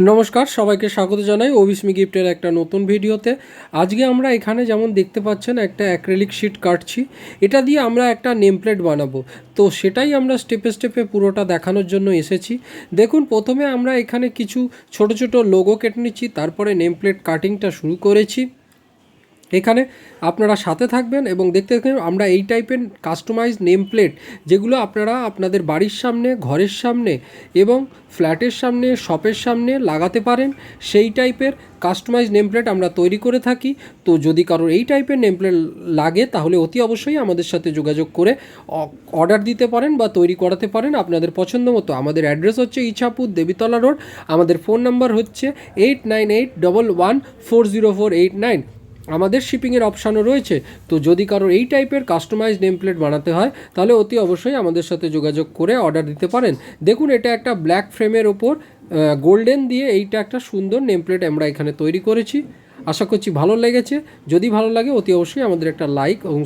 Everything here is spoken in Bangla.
নমস্কার, সবাইকে স্বাগত জানাই ওবিসমি গিফটের একটা নতুন ভিডিওতে। আজকে আমরা এখানে যেমন দেখতে পাচ্ছেন একটা অ্যাক্রেলিক শিট কাটছি। এটা দিয়ে আমরা একটা নেমপ্লেট বানাবো। তো সেটাই আমরা স্টেপে স্টেপে পুরোটা দেখানোর জন্য এসেছি। দেখুন, প্রথমে আমরা এখানে কিছু ছোট ছোট লোগো কেটে নিচ্ছি, তারপরে নেমপ্লেট কাটিংটা শুরু করেছি। এখানে আপনারা সাথে থাকবেন এবং দেখতে থাকবেন, আমরা এই টাইপের কাস্টমাইজ নেম প্লেট যেগুলো আপনারা আপনাদের বাড়ির সামনে, ঘরের সামনে এবং ফ্ল্যাটের সামনে শপের সামনে লাগাতে পারেন, সেই টাইপের কাস্টমাইজ নেম প্লেট আমরা তৈরি করে থাকি। তো যদি কারোর এই টাইপের নেম প্লেট লাগে, তাহলে অতি অবশ্যই আমাদের সাথে যোগাযোগ করে অর্ডার দিতে পারেন বা তৈরি করাতে পারেন আপনাদের পছন্দ মতো। আমাদের অ্যাড্রেস হচ্ছে ইছাপুর দেবীতলা রোড আমাদের ফোন নাম্বার হচ্ছে eight nine eight double one four zero four eight nine আমাদের শিপিংয়ের অপশানও রয়েছে। তো যদি কারোর এই টাইপের কাস্টমাইজ নেম প্লেট বানাতে হয়, তাহলে অতি অবশ্যই আমাদের সাথে যোগাযোগ করে অর্ডার দিতে পারেন। দেখুন, এটা একটা ব্ল্যাক ফ্রেমের ওপর গোল্ডেন দিয়ে এইটা একটা সুন্দর নেম প্লেট আমরা এখানে তৈরি করেছি। আশা করছি ভালো লেগেছে। যদি ভালো লাগে, অতি অবশ্যই আমাদের একটা লাইক এবং